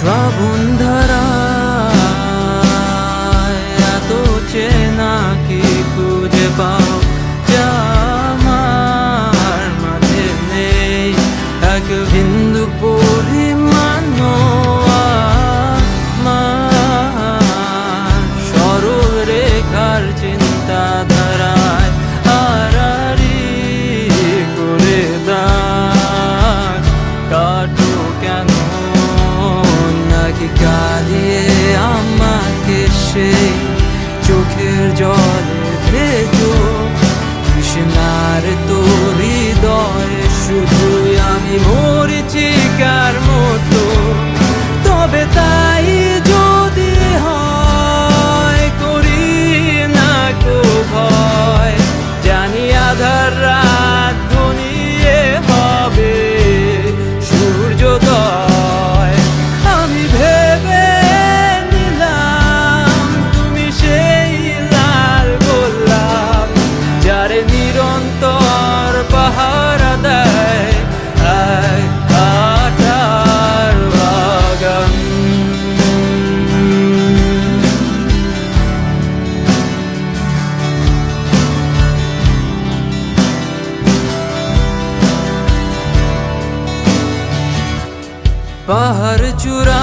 স্রাবণ ধারা আর তোর হৃদয় শুধু আমি মোর बाहर चुरा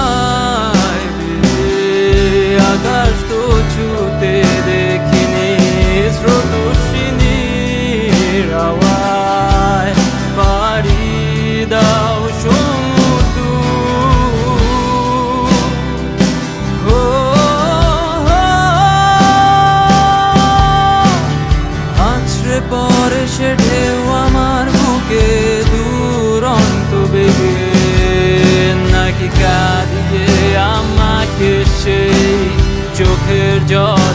could just